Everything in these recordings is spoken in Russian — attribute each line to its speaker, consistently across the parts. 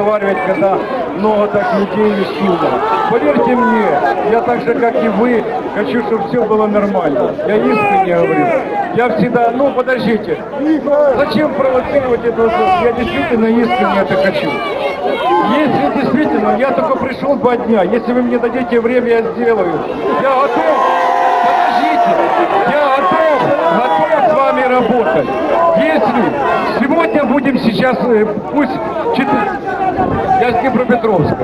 Speaker 1: разговаривать, когда много так людей и сильно. Поверьте мне, я так же, как и вы, хочу, чтобы все было нормально. Я искренне говорю. Я всегда, ну подождите, зачем провоцировать это? Я действительно искренне это хочу. Если действительно, я только пришел два дня, если вы мне дадите время, я сделаю. Я готов, подождите, я готов, готов с вами работать. Если сегодня будем сейчас, э, пусть четыре- я с Днепропетровска.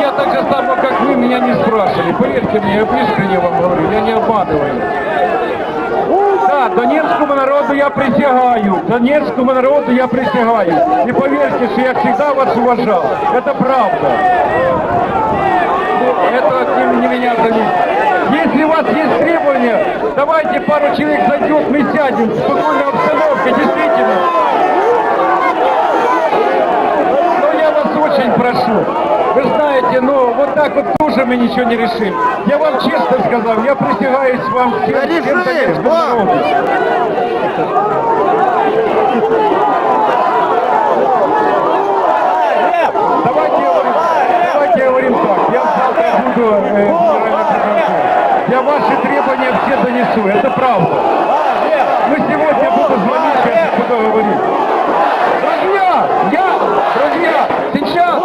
Speaker 1: Я так же само, как вы, меня не спрашивали. Поверьте мне, я искренне вам говорю, я не обманываю. Да, Донецкому народу я присягаю. Донецкому народу я присягаю. И поверьте, что я всегда вас уважал. Это правда. Это не, не меня зависит. Если у вас есть требования, давайте пару человек зайдет, мы сядем в спокойной обстановке, действительно. Но я вас очень прошу. Вы знаете, ну вот так вот тоже мы ничего не решим. Я вам честно сказал, я присягаюсь вам всем,
Speaker 2: Да реши,
Speaker 1: всем донецкому
Speaker 2: вот.
Speaker 1: народу. Давайте говорим, давайте говорим так. Я завтра буду э. Я ваши требования все донесу. Это правда. Мы сегодня буду звонить, я буду говорить. Друзья, я, друзья, сейчас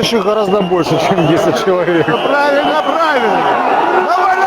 Speaker 3: Желающих гораздо больше, чем 10 человек.
Speaker 2: Правильно, правильно. Давай